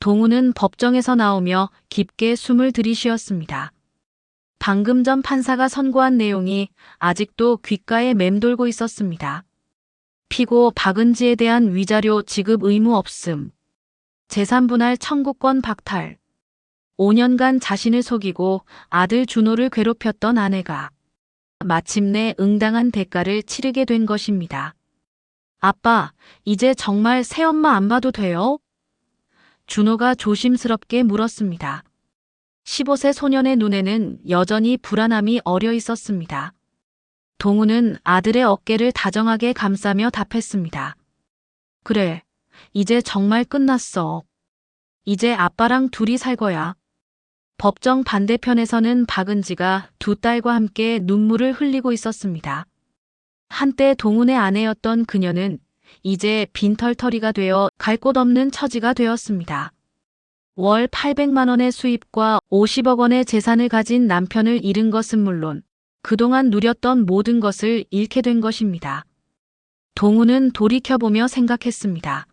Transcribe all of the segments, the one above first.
동우는 법정에서 나오며 깊게 숨을 들이쉬었습니다. 방금 전 판사가 선고한 내용이 아직도 귓가에 맴돌고 있었습니다. 피고 박은지에 대한 위자료 지급 의무 없음. 재산분할 청구권 박탈. 5년간 자신을 속이고 아들 준호를 괴롭혔던 아내가 마침내 응당한 대가를 치르게 된 것입니다. 아빠, 이제 정말 새엄마 안 봐도 돼요? 준호가 조심스럽게 물었습니다. 15세 소년의 눈에는 여전히 불안함이 어려 있었습니다. 동우는 아들의 어깨를 다정하게 감싸며 답했습니다. 그래, 이제 정말 끝났어. 이제 아빠랑 둘이 살 거야. 법정 반대편에서는 박은지가 두 딸과 함께 눈물을 흘리고 있었습니다. 한때 동훈의 아내였던 그녀는 이제 빈털터리가 되어 갈 곳 없는 처지가 되었습니다. 월 800만 원의 수입과 50억 원의 재산을 가진 남편을 잃은 것은 물론 그동안 누렸던 모든 것을 잃게 된 것입니다. 동우는 돌이켜보며 생각했습니다.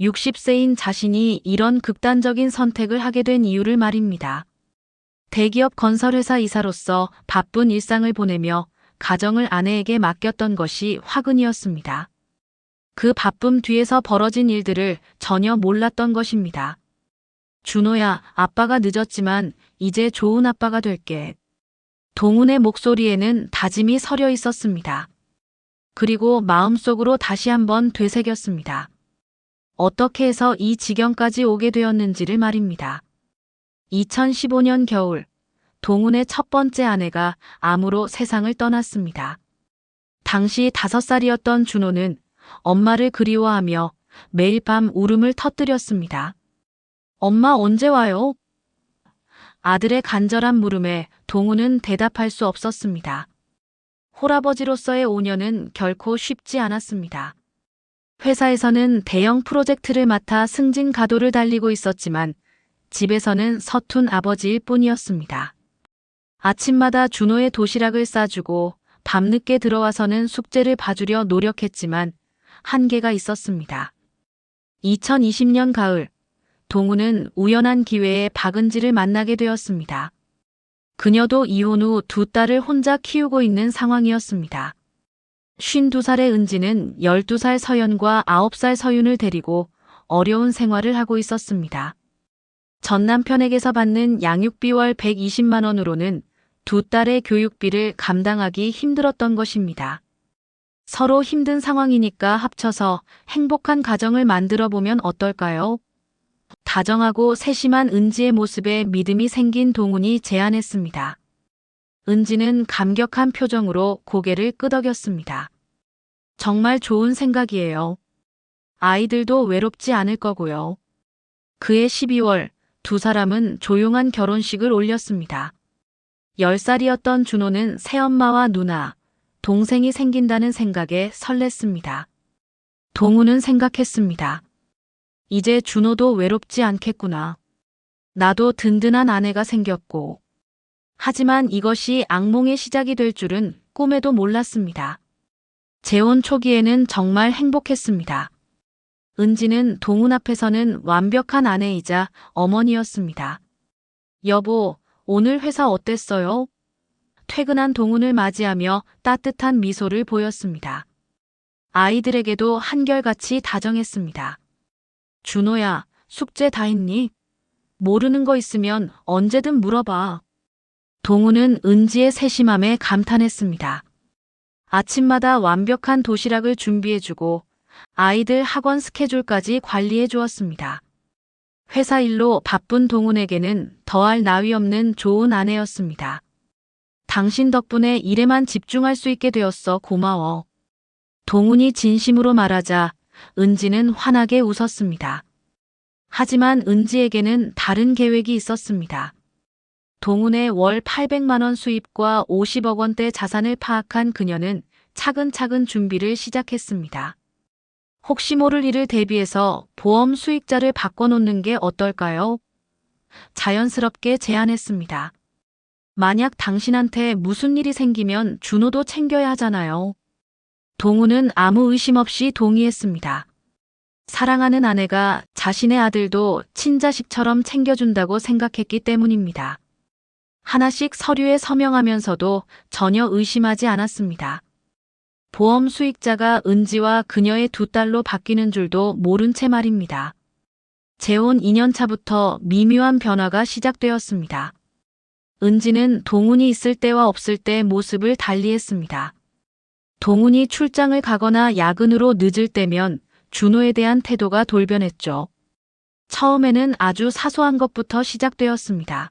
60세인 자신이 이런 극단적인 선택을 하게 된 이유를 말입니다. 대기업 건설회사 이사로서 바쁜 일상을 보내며 가정을 아내에게 맡겼던 것이 화근이었습니다. 그 바쁨 뒤에서 벌어진 일들을 전혀 몰랐던 것입니다. 준호야, 아빠가 늦었지만 이제 좋은 아빠가 될게. 동훈의 목소리에는 다짐이 서려 있었습니다. 그리고 마음속으로 다시 한번 되새겼습니다. 어떻게 해서 이 지경까지 오게 되었는지를 말입니다. 2015년 겨울, 동훈의 첫 번째 아내가 암으로 세상을 떠났습니다. 당시 다섯 살이었던 준호는 엄마를 그리워하며 매일 밤 울음을 터뜨렸습니다. 엄마 언제 와요? 아들의 간절한 물음에 동우는 대답할 수 없었습니다. 홀아버지로서의 5년은 결코 쉽지 않았습니다. 회사에서는 대형 프로젝트를 맡아 승진 가도를 달리고 있었지만 집에서는 서툰 아버지일 뿐이었습니다. 아침마다 준호의 도시락을 싸주고 밤늦게 들어와서는 숙제를 봐주려 노력했지만 한계가 있었습니다. 2020년 가을, 동우는 우연한 기회에 박은지를 만나게 되었습니다. 그녀도 이혼 후 두 딸을 혼자 키우고 있는 상황이었습니다. 52살의 은지는 12살 서연과 9살 서윤을 데리고 어려운 생활을 하고 있었습니다. 전 남편에게서 받는 양육비 월 120만 원으로는 두 딸의 교육비를 감당하기 힘들었던 것입니다. 서로 힘든 상황이니까 합쳐서 행복한 가정을 만들어 보면 어떨까요? 다정하고 세심한 은지의 모습에 믿음이 생긴 동훈이 제안했습니다. 은지는 감격한 표정으로 고개를 끄덕였습니다. 정말 좋은 생각이에요. 아이들도 외롭지 않을 거고요. 그해 12월 두 사람은 조용한 결혼식을 올렸습니다. 10살이었던 준호는 새엄마와 누나, 동생이 생긴다는 생각에 설렜습니다. 동우는 생각했습니다. 이제 준호도 외롭지 않겠구나. 나도 든든한 아내가 생겼고. 하지만 이것이 악몽의 시작이 될 줄은 꿈에도 몰랐습니다. 재혼 초기에는 정말 행복했습니다. 은지는 동훈 앞에서는 완벽한 아내이자 어머니였습니다. 여보, 오늘 회사 어땠어요? 퇴근한 동훈을 맞이하며 따뜻한 미소를 보였습니다. 아이들에게도 한결같이 다정했습니다. 준호야, 숙제 다 했니? 모르는 거 있으면 언제든 물어봐. 동우는 은지의 세심함에 감탄했습니다. 아침마다 완벽한 도시락을 준비해주고 아이들 학원 스케줄까지 관리해 주었습니다. 회사 일로 바쁜 동훈에게는 더할 나위 없는 좋은 아내였습니다. 당신 덕분에 일에만 집중할 수 있게 되었어 고마워. 동훈이 진심으로 말하자 은지는 환하게 웃었습니다. 하지만 은지에게는 다른 계획이 있었습니다. 동훈의 월 800만 원 수입과 50억 원대 자산을 파악한 그녀는 차근차근 준비를 시작했습니다. 혹시 모를 일을 대비해서 보험 수익자를 바꿔놓는 게 어떨까요? 자연스럽게 제안했습니다. 만약 당신한테 무슨 일이 생기면 준호도 챙겨야 하잖아요. 동우는 아무 의심 없이 동의했습니다. 사랑하는 아내가 자신의 아들도 친자식처럼 챙겨준다고 생각했기 때문입니다. 하나씩 서류에 서명하면서도 전혀 의심하지 않았습니다. 보험 수익자가 은지와 그녀의 두 딸로 바뀌는 줄도 모른 채 말입니다. 재혼 2년차부터 미묘한 변화가 시작되었습니다. 은지는 동훈이 있을 때와 없을 때 모습을 달리했습니다. 동훈이 출장을 가거나 야근으로 늦을 때면 준호에 대한 태도가 돌변했죠. 처음에는 아주 사소한 것부터 시작되었습니다.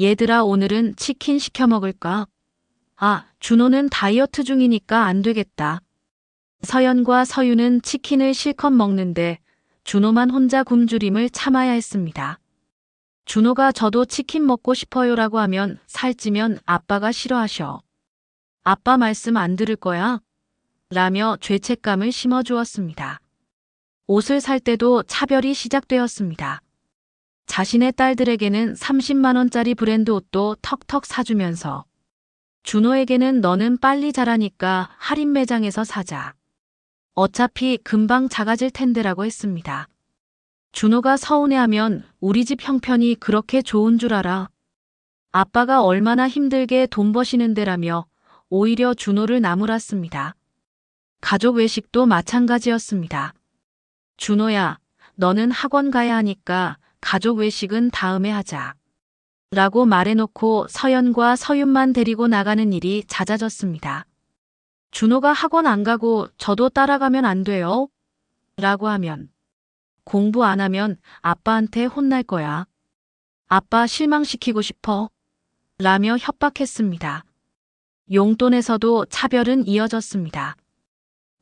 얘들아 오늘은 치킨 시켜 먹을까? 아, 준호는 다이어트 중이니까 안 되겠다. 서연과 서유는 치킨을 실컷 먹는데 준호만 혼자 굶주림을 참아야 했습니다. 준호가 저도 치킨 먹고 싶어요라고 하면 살찌면 아빠가 싫어하셔. 아빠 말씀 안 들을 거야? 라며 죄책감을 심어주었습니다. 옷을 살 때도 차별이 시작되었습니다. 자신의 딸들에게는 30만원짜리 브랜드 옷도 턱턱 사주면서 준호에게는 너는 빨리 자라니까 할인 매장에서 사자. 어차피 금방 작아질 텐데라고 했습니다. 준호가 서운해하면 우리 집 형편이 그렇게 좋은 줄 알아. 아빠가 얼마나 힘들게 돈 버시는 데라며 오히려 준호를 나무랐습니다. 가족 외식도 마찬가지였습니다. 준호야, 너는 학원 가야 하니까 가족 외식은 다음에 하자. 라고 말해놓고 서연과 서윤만 데리고 나가는 일이 잦아졌습니다. 준호가 학원 안 가고 저도 따라가면 안 돼요? 라고 하면 공부 안 하면 아빠한테 혼날 거야. 아빠 실망시키고 싶어. 라며 협박했습니다. 용돈에서도 차별은 이어졌습니다.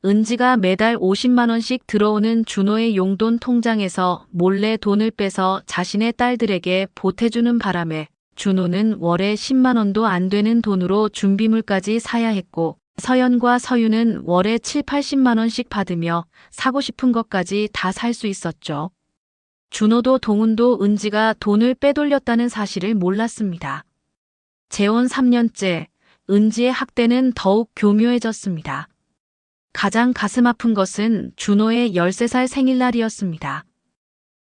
은지가 매달 50만원씩 들어오는 준호의 용돈 통장에서 몰래 돈을 빼서 자신의 딸들에게 보태주는 바람에 준호는 월에 10만원도 안 되는 돈으로 준비물까지 사야 했고 서연과 서유는 월에 7, 80만원씩 받으며 사고 싶은 것까지 다 살 수 있었죠. 준호도 동훈도 은지가 돈을 빼돌렸다는 사실을 몰랐습니다. 재혼 3년째, 은지의 학대는 더욱 교묘해졌습니다. 가장 가슴 아픈 것은 준호의 13살 생일날이었습니다.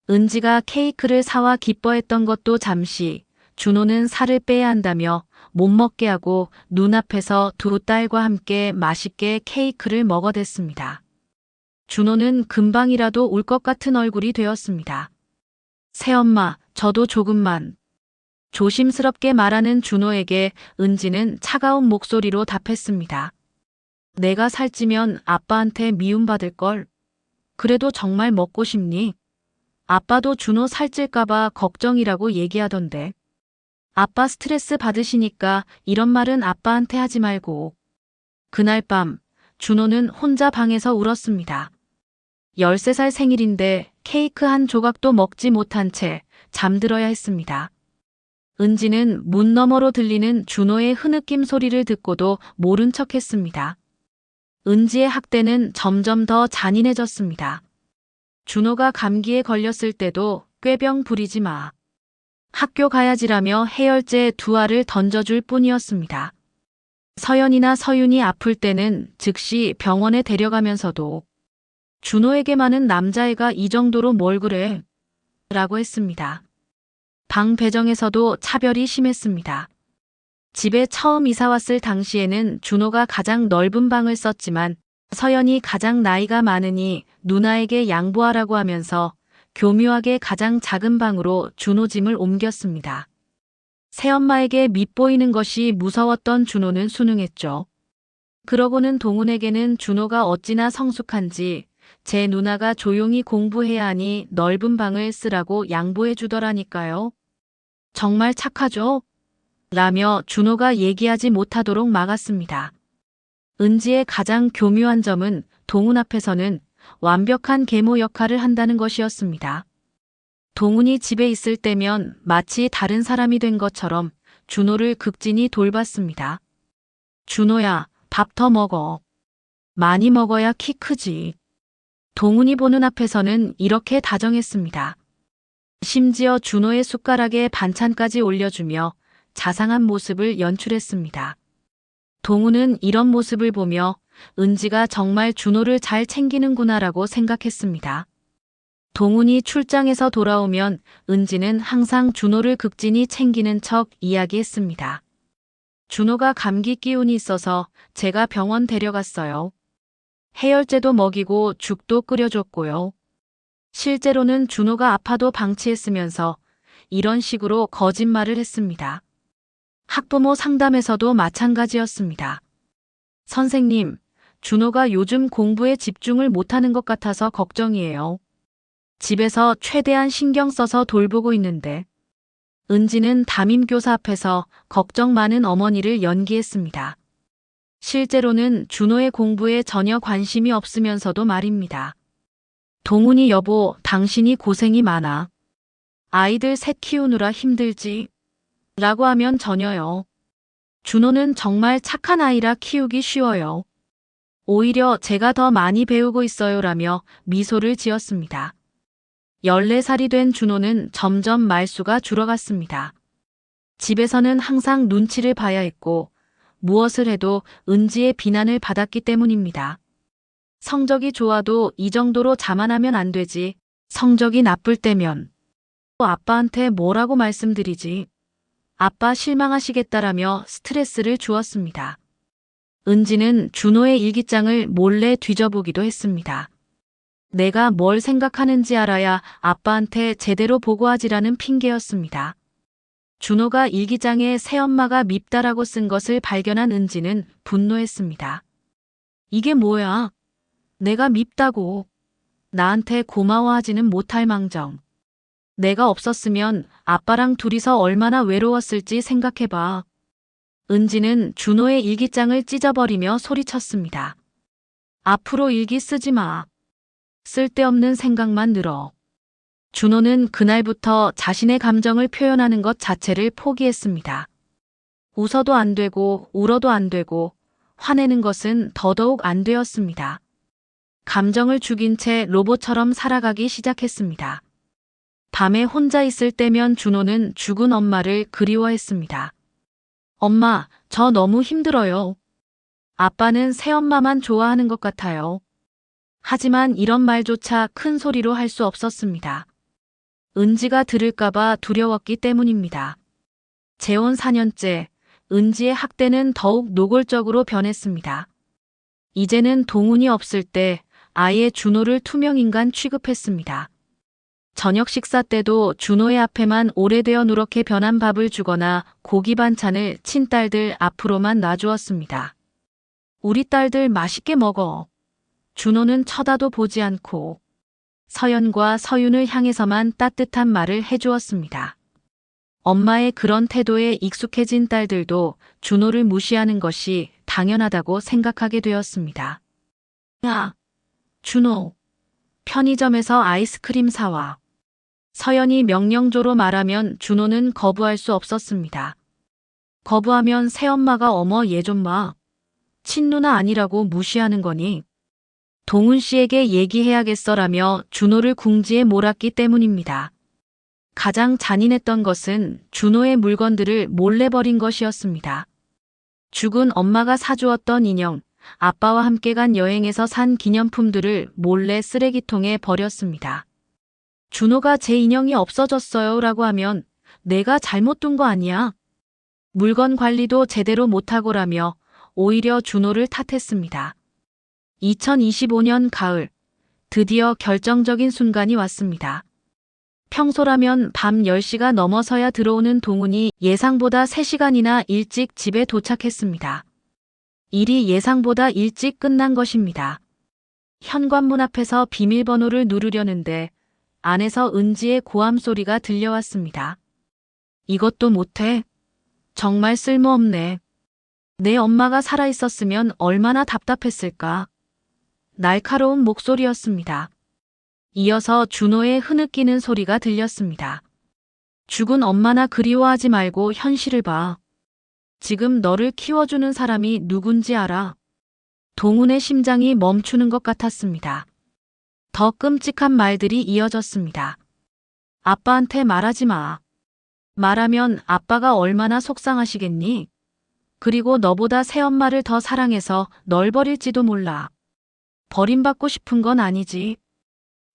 은지가 케이크를 사와 기뻐했던 것도 잠시 준호는 살을 빼야 한다며 못 먹게 하고 눈앞에서 두 딸과 함께 맛있게 케이크를 먹어댔습니다. 준호는 금방이라도 울 것 같은 얼굴이 되었습니다. 새엄마, 저도 조금만. 조심스럽게 말하는 준호에게 은지는 차가운 목소리로 답했습니다. 내가 살찌면 아빠한테 미움받을 걸. 그래도 정말 먹고 싶니? 아빠도 준호 살찔까봐 걱정이라고 얘기하던데. 아빠 스트레스 받으시니까 이런 말은 아빠한테 하지 말고. 그날 밤, 준호는 혼자 방에서 울었습니다. 13살 생일인데 케이크 한 조각도 먹지 못한 채 잠들어야 했습니다. 은지는 문 너머로 들리는 준호의 흐느낌 소리를 듣고도 모른 척 했습니다. 은지의 학대는 점점 더 잔인해졌습니다. 준호가 감기에 걸렸을 때도 꾀병 부리지 마. 학교 가야지라며 해열제 두 알을 던져줄 뿐이었습니다. 서연이나 서윤이 아플 때는 즉시 병원에 데려가면서도 준호에게만은 남자애가 이 정도로 뭘 그래? 라고 했습니다. 방 배정에서도 차별이 심했습니다. 집에 처음 이사 왔을 당시에는 준호가 가장 넓은 방을 썼지만 서연이 가장 나이가 많으니 누나에게 양보하라고 하면서 교묘하게 가장 작은 방으로 준호 짐을 옮겼습니다. 새엄마에게 밉보이는 것이 무서웠던 준호는 순응했죠. 그러고는 동훈에게는 준호가 어찌나 성숙한지 제 누나가 조용히 공부해야 하니 넓은 방을 쓰라고 양보해 주더라니까요. 정말 착하죠? 라며 준호가 얘기하지 못하도록 막았습니다. 은지의 가장 교묘한 점은 동훈 앞에서는 완벽한 계모 역할을 한다는 것이었습니다. 동훈이 집에 있을 때면 마치 다른 사람이 된 것처럼 준호를 극진히 돌봤습니다. 준호야, 밥 더 먹어. 많이 먹어야 키 크지. 동훈이 보는 앞에서는 이렇게 다정했습니다. 심지어 준호의 숟가락에 반찬까지 올려주며 자상한 모습을 연출했습니다. 동훈은 이런 모습을 보며 은지가 정말 준호를 잘 챙기는구나라고 생각했습니다. 동훈이 출장에서 돌아오면 은지는 항상 준호를 극진히 챙기는 척 이야기했습니다. 준호가 감기 기운이 있어서 제가 병원 데려갔어요. 해열제도 먹이고 죽도 끓여줬고요. 실제로는 준호가 아파도 방치했으면서 이런 식으로 거짓말을 했습니다. 학부모 상담에서도 마찬가지였습니다. 선생님, 준호가 요즘 공부에 집중을 못하는 것 같아서 걱정이에요. 집에서 최대한 신경 써서 돌보고 있는데, 은지는 담임교사 앞에서 걱정 많은 어머니를 연기했습니다. 실제로는 준호의 공부에 전혀 관심이 없으면서도 말입니다. 동훈이 여보, 당신이 고생이 많아. 아이들 셋 키우느라 힘들지. 라고 하면 전혀요. 준호는 정말 착한 아이라 키우기 쉬워요. 오히려 제가 더 많이 배우고 있어요 라며 미소를 지었습니다. 14살이 된 준호는 점점 말수가 줄어갔습니다. 집에서는 항상 눈치를 봐야 했고 무엇을 해도 은지의 비난을 받았기 때문입니다. 성적이 좋아도 이 정도로 자만하면 안 되지. 성적이 나쁠 때면 아빠한테 뭐라고 말씀드리지. 아빠 실망하시겠다라며 스트레스를 주었습니다. 은지는 준호의 일기장을 몰래 뒤져보기도 했습니다. 내가 뭘 생각하는지 알아야 아빠한테 제대로 보고하지라는 핑계였습니다. 준호가 일기장에 새엄마가 밉다라고 쓴 것을 발견한 은지는 분노했습니다. 이게 뭐야? 내가 밉다고. 나한테 고마워하지는 못할 망정. 내가 없었으면 아빠랑 둘이서 얼마나 외로웠을지 생각해봐. 은지는 준호의 일기장을 찢어버리며 소리쳤습니다. 앞으로 일기 쓰지 마. 쓸데없는 생각만 늘어. 준호는 그날부터 자신의 감정을 표현하는 것 자체를 포기했습니다. 웃어도 안 되고 울어도 안 되고 화내는 것은 더더욱 안 되었습니다. 감정을 죽인 채 로봇처럼 살아가기 시작했습니다. 밤에 혼자 있을 때면 준호는 죽은 엄마를 그리워했습니다. 엄마, 저 너무 힘들어요. 아빠는 새엄마만 좋아하는 것 같아요. 하지만 이런 말조차 큰 소리로 할 수 없었습니다. 은지가 들을까봐 두려웠기 때문입니다. 재혼 4년째, 은지의 학대는 더욱 노골적으로 변했습니다. 이제는 동훈이 없을 때 아예 준호를 투명인간 취급했습니다. 저녁 식사 때도 준호의 앞에만 오래되어 누렇게 변한 밥을 주거나 고기 반찬을 친딸들 앞으로만 놔주었습니다. 우리 딸들 맛있게 먹어. 준호는 쳐다도 보지 않고 서연과 서윤을 향해서만 따뜻한 말을 해주었습니다. 엄마의 그런 태도에 익숙해진 딸들도 준호를 무시하는 것이 당연하다고 생각하게 되었습니다. 야, 준호, 편의점에서 아이스크림 사와. 서연이 명령조로 말하면 준호는 거부할 수 없었습니다. 거부하면 새엄마가 어머 얘좀 마. 친누나 아니라고 무시하는 거니. 동훈 씨에게 얘기해야겠어라며 준호를 궁지에 몰았기 때문입니다. 가장 잔인했던 것은 준호의 물건들을 몰래 버린 것이었습니다. 죽은 엄마가 사주었던 인형, 아빠와 함께 간 여행에서 산 기념품들을 몰래 쓰레기통에 버렸습니다. 준호가 제 인형이 없어졌어요 라고 하면 내가 잘못 둔 거 아니야. 물건 관리도 제대로 못하고라며 오히려 준호를 탓했습니다. 2025년 가을, 드디어 결정적인 순간이 왔습니다. 평소라면 밤 10시가 넘어서야 들어오는 동훈이 예상보다 3시간이나 일찍 집에 도착했습니다. 일이 예상보다 일찍 끝난 것입니다. 현관문 앞에서 비밀번호를 누르려는데 안에서 은지의 고함 소리가 들려왔습니다. 이것도 못해? 정말 쓸모없네. 내 엄마가 살아있었으면 얼마나 답답했을까? 날카로운 목소리였습니다. 이어서 준호의 흐느끼는 소리가 들렸습니다. 죽은 엄마나 그리워하지 말고 현실을 봐. 지금 너를 키워주는 사람이 누군지 알아. 동훈의 심장이 멈추는 것 같았습니다. 더 끔찍한 말들이 이어졌습니다. 아빠한테 말하지 마. 말하면 아빠가 얼마나 속상하시겠니? 그리고 너보다 새엄마를 더 사랑해서 널 버릴지도 몰라. 버림받고 싶은 건 아니지.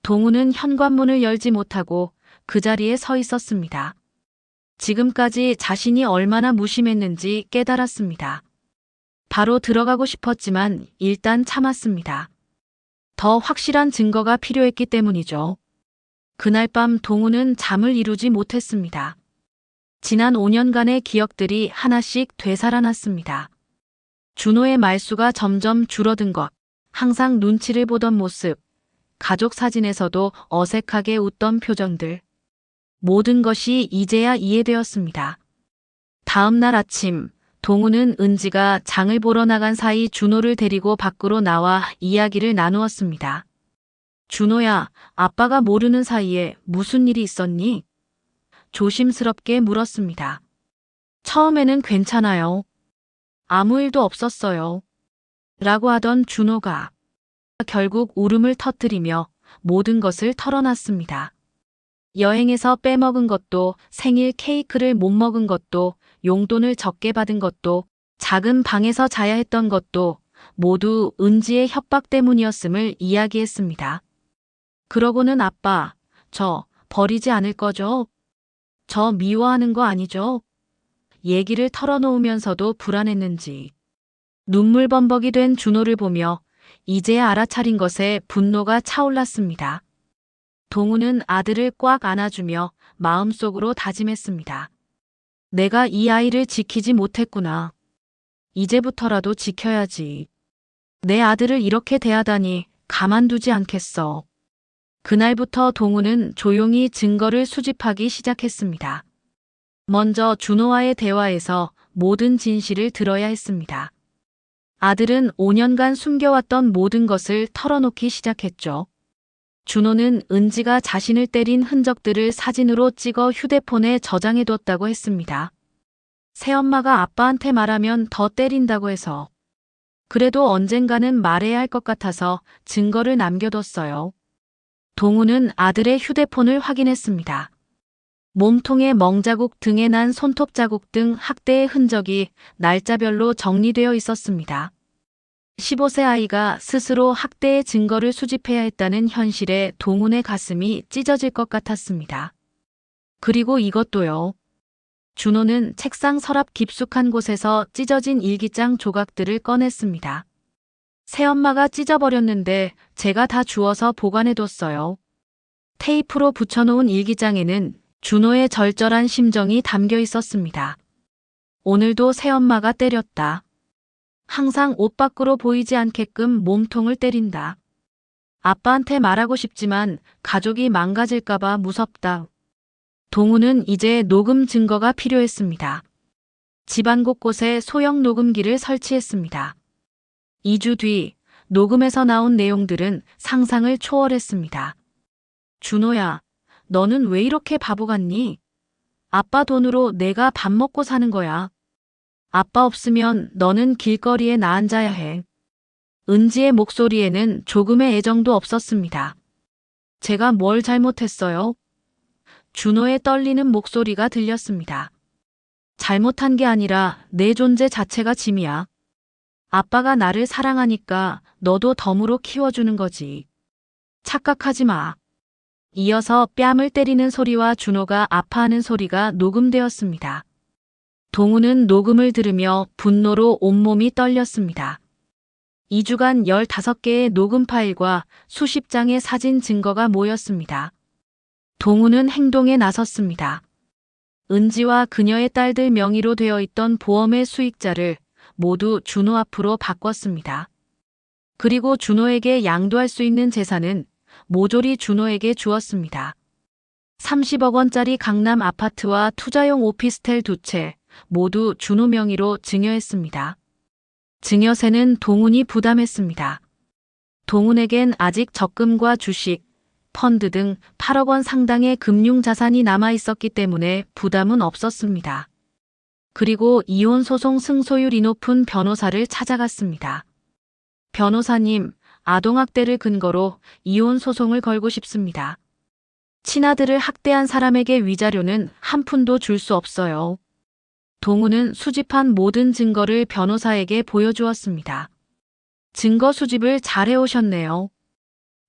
동우는 현관문을 열지 못하고 그 자리에 서 있었습니다. 지금까지 자신이 얼마나 무심했는지 깨달았습니다. 바로 들어가고 싶었지만 일단 참았습니다. 더 확실한 증거가 필요했기 때문이죠. 그날 밤 동우는 잠을 이루지 못했습니다. 지난 5년간의 기억들이 하나씩 되살아났습니다. 준호의 말수가 점점 줄어든 것, 항상 눈치를 보던 모습, 가족 사진에서도 어색하게 웃던 표정들. 모든 것이 이제야 이해되었습니다. 다음 날 아침, 동우는 은지가 장을 보러 나간 사이 준호를 데리고 밖으로 나와 이야기를 나누었습니다. 준호야, 아빠가 모르는 사이에 무슨 일이 있었니? 조심스럽게 물었습니다. 처음에는 괜찮아요. 아무 일도 없었어요. 라고 하던 준호가 결국 울음을 터뜨리며 모든 것을 털어놨습니다. 여행에서 빼먹은 것도 생일 케이크를 못 먹은 것도 용돈을 적게 받은 것도 작은 방에서 자야 했던 것도 모두 은지의 협박 때문이었음을 이야기했습니다. 그러고는 아빠, 저 버리지 않을 거죠? 저 미워하는 거 아니죠? 얘기를 털어놓으면서도 불안했는지 눈물 범벅이 된 준호를 보며 이제야 알아차린 것에 분노가 차올랐습니다. 동우는 아들을 꽉 안아주며 마음속으로 다짐했습니다. 내가 이 아이를 지키지 못했구나. 이제부터라도 지켜야지. 내 아들을 이렇게 대하다니 가만두지 않겠어. 그날부터 동우는 조용히 증거를 수집하기 시작했습니다. 먼저 준호와의 대화에서 모든 진실을 들어야 했습니다. 아들은 5년간 숨겨왔던 모든 것을 털어놓기 시작했죠. 준호는 은지가 자신을 때린 흔적들을 사진으로 찍어 휴대폰에 저장해뒀다고 했습니다. 새엄마가 아빠한테 말하면 더 때린다고 해서. 그래도 언젠가는 말해야 할 것 같아서 증거를 남겨뒀어요. 동우는 아들의 휴대폰을 확인했습니다. 몸통에 멍자국 등에 난 손톱 자국 등 학대의 흔적이 날짜별로 정리되어 있었습니다. 15세 아이가 스스로 학대의 증거를 수집해야 했다는 현실에 동훈의 가슴이 찢어질 것 같았습니다. 그리고 이것도요. 준호는 책상 서랍 깊숙한 곳에서 찢어진 일기장 조각들을 꺼냈습니다. 새엄마가 찢어버렸는데 제가 다 주워서 보관해뒀어요. 테이프로 붙여놓은 일기장에는 준호의 절절한 심정이 담겨 있었습니다. 오늘도 새엄마가 때렸다. 항상 옷 밖으로 보이지 않게끔 몸통을 때린다. 아빠한테 말하고 싶지만 가족이 망가질까봐 무섭다. 동우는 이제 녹음 증거가 필요했습니다. 집안 곳곳에 소형 녹음기를 설치했습니다. 2주 뒤 녹음에서 나온 내용들은 상상을 초월했습니다. 준호야, 너는 왜 이렇게 바보 같니? 아빠 돈으로 내가 밥 먹고 사는 거야. 아빠 없으면 너는 길거리에 나앉아야 해. 은지의 목소리에는 조금의 애정도 없었습니다. 제가 뭘 잘못했어요? 준호의 떨리는 목소리가 들렸습니다. 잘못한 게 아니라 내 존재 자체가 짐이야. 아빠가 나를 사랑하니까 너도 덤으로 키워주는 거지. 착각하지 마. 이어서 뺨을 때리는 소리와 준호가 아파하는 소리가 녹음되었습니다. 동우는 녹음을 들으며 분노로 온몸이 떨렸습니다. 2주간 15개의 녹음 파일과 수십 장의 사진 증거가 모였습니다. 동우는 행동에 나섰습니다. 은지와 그녀의 딸들 명의로 되어 있던 보험의 수익자를 모두 준호 앞으로 바꿨습니다. 그리고 준호에게 양도할 수 있는 재산은 모조리 준호에게 주었습니다. 30억 원짜리 강남 아파트와 투자용 오피스텔 두 채 모두 준호 명의로 증여했습니다. 증여세는 동훈이 부담했습니다. 동훈에겐 아직 적금과 주식, 펀드 등 8억 원 상당의 금융 자산이 남아 있었기 때문에 부담은 없었습니다. 그리고 이혼 소송 승소율이 높은 변호사를 찾아갔습니다. 변호사님, 아동학대를 근거로 이혼 소송을 걸고 싶습니다. 친아들을 학대한 사람에게 위자료는 한 푼도 줄 수 없어요. 동우는 수집한 모든 증거를 변호사에게 보여주었습니다. 증거 수집을 잘 해오셨네요.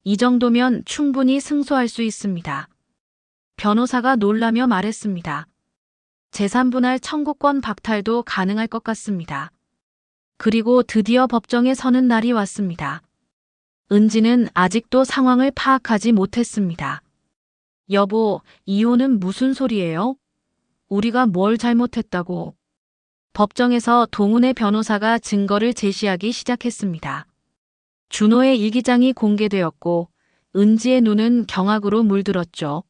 이 정도면 충분히 승소할 수 있습니다. 변호사가 놀라며 말했습니다. 재산분할 청구권 박탈도 가능할 것 같습니다. 그리고 드디어 법정에 서는 날이 왔습니다. 은지는 아직도 상황을 파악하지 못했습니다. 여보, 이혼은 무슨 소리예요? 우리가 뭘 잘못했다고? 법정에서 동훈의 변호사가 증거를 제시하기 시작했습니다. 준호의 일기장이 공개되었고 은지의 눈은 경악으로 물들었죠.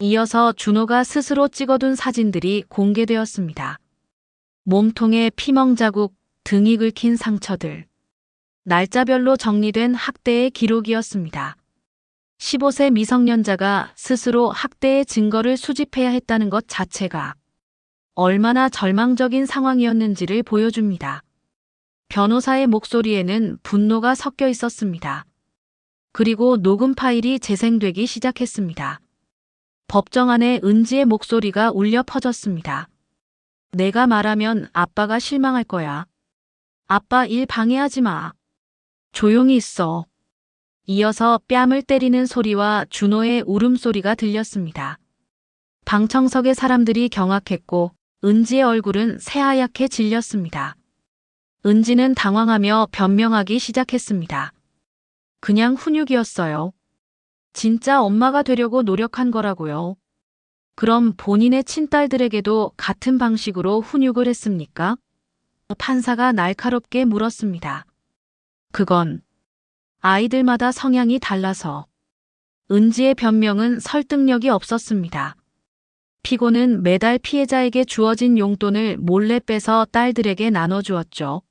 이어서 준호가 스스로 찍어둔 사진들이 공개되었습니다. 몸통에 피멍 자국, 등이 긁힌 상처들. 날짜별로 정리된 학대의 기록이었습니다. 15세 미성년자가 스스로 학대의 증거를 수집해야 했다는 것 자체가 얼마나 절망적인 상황이었는지를 보여줍니다. 변호사의 목소리에는 분노가 섞여 있었습니다. 그리고 녹음 파일이 재생되기 시작했습니다. 법정 안에 은지의 목소리가 울려 퍼졌습니다. 내가 말하면 아빠가 실망할 거야. 아빠 일 방해하지 마. 조용히 있어. 이어서 뺨을 때리는 소리와 준호의 울음소리가 들렸습니다. 방청석의 사람들이 경악했고 은지의 얼굴은 새하얗게 질렸습니다. 은지는 당황하며 변명하기 시작했습니다. 그냥 훈육이었어요. 진짜 엄마가 되려고 노력한 거라고요. 그럼 본인의 친딸들에게도 같은 방식으로 훈육을 했습니까? 판사가 날카롭게 물었습니다. 그건 아이들마다 성향이 달라서 은지의 변명은 설득력이 없었습니다. 피고는 매달 피해자에게 주어진 용돈을 몰래 빼서 딸들에게 나눠주었죠.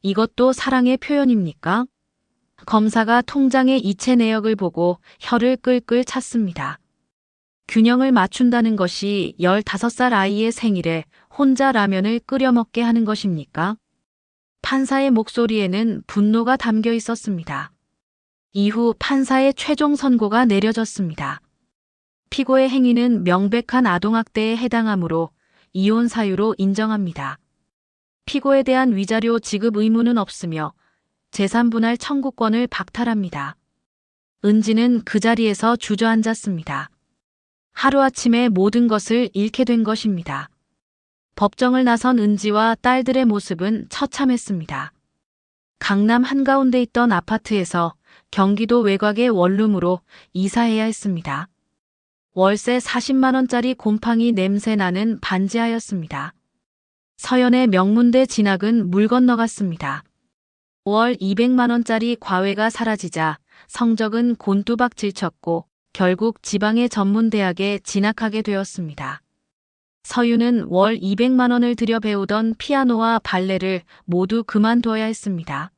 이것도 사랑의 표현입니까? 검사가 통장의 이체 내역을 보고 혀를 끌끌 찼습니다. 균형을 맞춘다는 것이 15살 아이의 생일에 혼자 라면을 끓여 먹게 하는 것입니까? 판사의 목소리에는 분노가 담겨 있었습니다. 이후 판사의 최종 선고가 내려졌습니다. 피고의 행위는 명백한 아동학대에 해당하므로 이혼 사유로 인정합니다. 피고에 대한 위자료 지급 의무는 없으며 재산분할 청구권을 박탈합니다. 은지는 그 자리에서 주저앉았습니다. 하루아침에 모든 것을 잃게 된 것입니다. 법정을 나선 은지와 딸들의 모습은 처참했습니다. 강남 한가운데 있던 아파트에서 경기도 외곽의 원룸으로 이사해야 했습니다. 월세 40만원짜리 곰팡이 냄새 나는 반지하였습니다. 서연의 명문대 진학은 물 건너갔습니다. 월 200만원짜리 과외가 사라지자 성적은 곤두박질 쳤고 결국 지방의 전문대학에 진학하게 되었습니다. 서유는 월 200만 원을 들여 배우던 피아노와 발레를 모두 그만둬야 했습니다.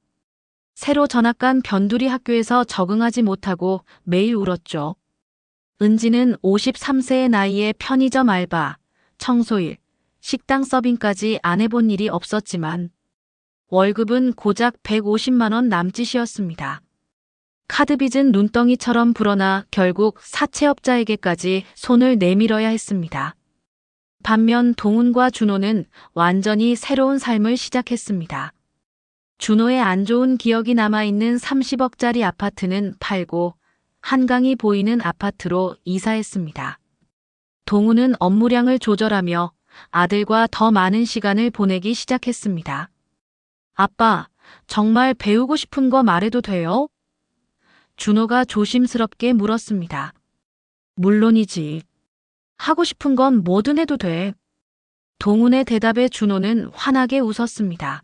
새로 전학 간 변두리 학교에서 적응하지 못하고 매일 울었죠. 은지는 53세의 나이에 편의점 알바, 청소일, 식당 서빙까지 안 해본 일이 없었지만 월급은 고작 150만 원 남짓이었습니다. 카드 빚은 눈덩이처럼 불어나 결국 사채업자에게까지 손을 내밀어야 했습니다. 반면 동훈과 준호는 완전히 새로운 삶을 시작했습니다. 준호의 안 좋은 기억이 남아있는 30억짜리 아파트는 팔고 한강이 보이는 아파트로 이사했습니다. 동훈은 업무량을 조절하며 아들과 더 많은 시간을 보내기 시작했습니다. 아빠, 정말 배우고 싶은 거 말해도 돼요? 준호가 조심스럽게 물었습니다. 물론이지. 하고 싶은 건 뭐든 해도 돼. 동훈의 대답에 준호는 환하게 웃었습니다.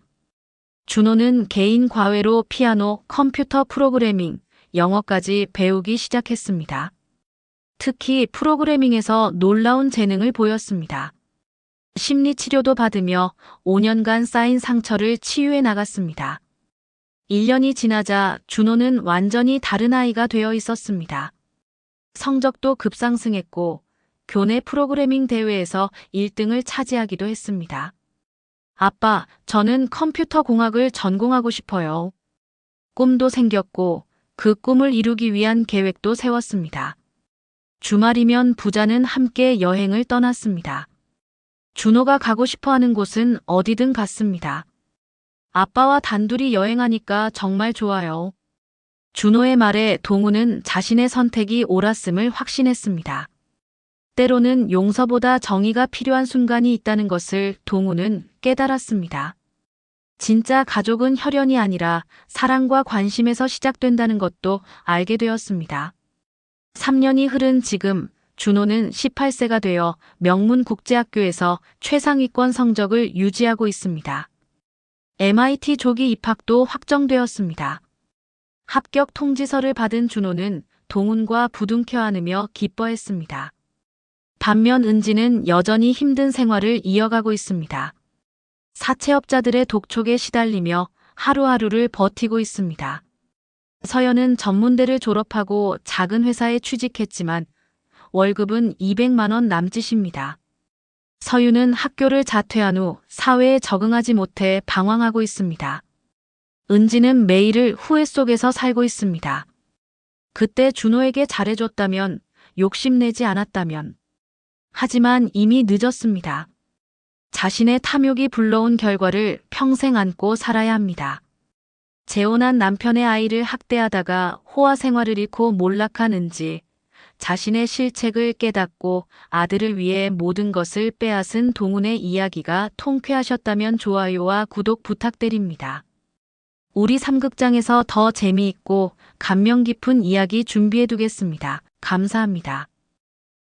준호는 개인 과외로 피아노, 컴퓨터 프로그래밍, 영어까지 배우기 시작했습니다. 특히 프로그래밍에서 놀라운 재능을 보였습니다. 심리 치료도 받으며 5년간 쌓인 상처를 치유해 나갔습니다. 1년이 지나자 준호는 완전히 다른 아이가 되어 있었습니다. 성적도 급상승했고 교내 프로그래밍 대회에서 1등을 차지하기도 했습니다. 아빠, 저는 컴퓨터 공학을 전공하고 싶어요. 꿈도 생겼고 그 꿈을 이루기 위한 계획도 세웠습니다. 주말이면 부자는 함께 여행을 떠났습니다. 준호가 가고 싶어 하는 곳은 어디든 갔습니다. 아빠와 단둘이 여행하니까 정말 좋아요. 준호의 말에 동우는 자신의 선택이 옳았음을 확신했습니다. 때로는 용서보다 정의가 필요한 순간이 있다는 것을 동우는 깨달았습니다. 진짜 가족은 혈연이 아니라 사랑과 관심에서 시작된다는 것도 알게 되었습니다. 3년이 흐른 지금 준호는 18세가 되어 명문 국제학교에서 최상위권 성적을 유지하고 있습니다. MIT 조기 입학도 확정되었습니다. 합격 통지서를 받은 준호는 동훈과 부둥켜 안으며 기뻐했습니다. 반면 은지는 여전히 힘든 생활을 이어가고 있습니다. 사채업자들의 독촉에 시달리며 하루하루를 버티고 있습니다. 서연은 전문대를 졸업하고 작은 회사에 취직했지만 월급은 200만 원 남짓입니다. 서유는 학교를 자퇴한 후 사회에 적응하지 못해 방황하고 있습니다. 은지는 매일을 후회 속에서 살고 있습니다. 그때 준호에게 잘해줬다면, 욕심내지 않았다면. 하지만 이미 늦었습니다. 자신의 탐욕이 불러온 결과를 평생 안고 살아야 합니다. 재혼한 남편의 아이를 학대하다가 호화 생활을 잃고 몰락한 은지. 자신의 실책을 깨닫고 아들을 위해 모든 것을 빼앗은 동훈의 이야기가 통쾌하셨다면 좋아요와 구독 부탁드립니다. 우리 삼극장에서 더 재미있고 감명 깊은 이야기 준비해 두겠습니다. 감사합니다.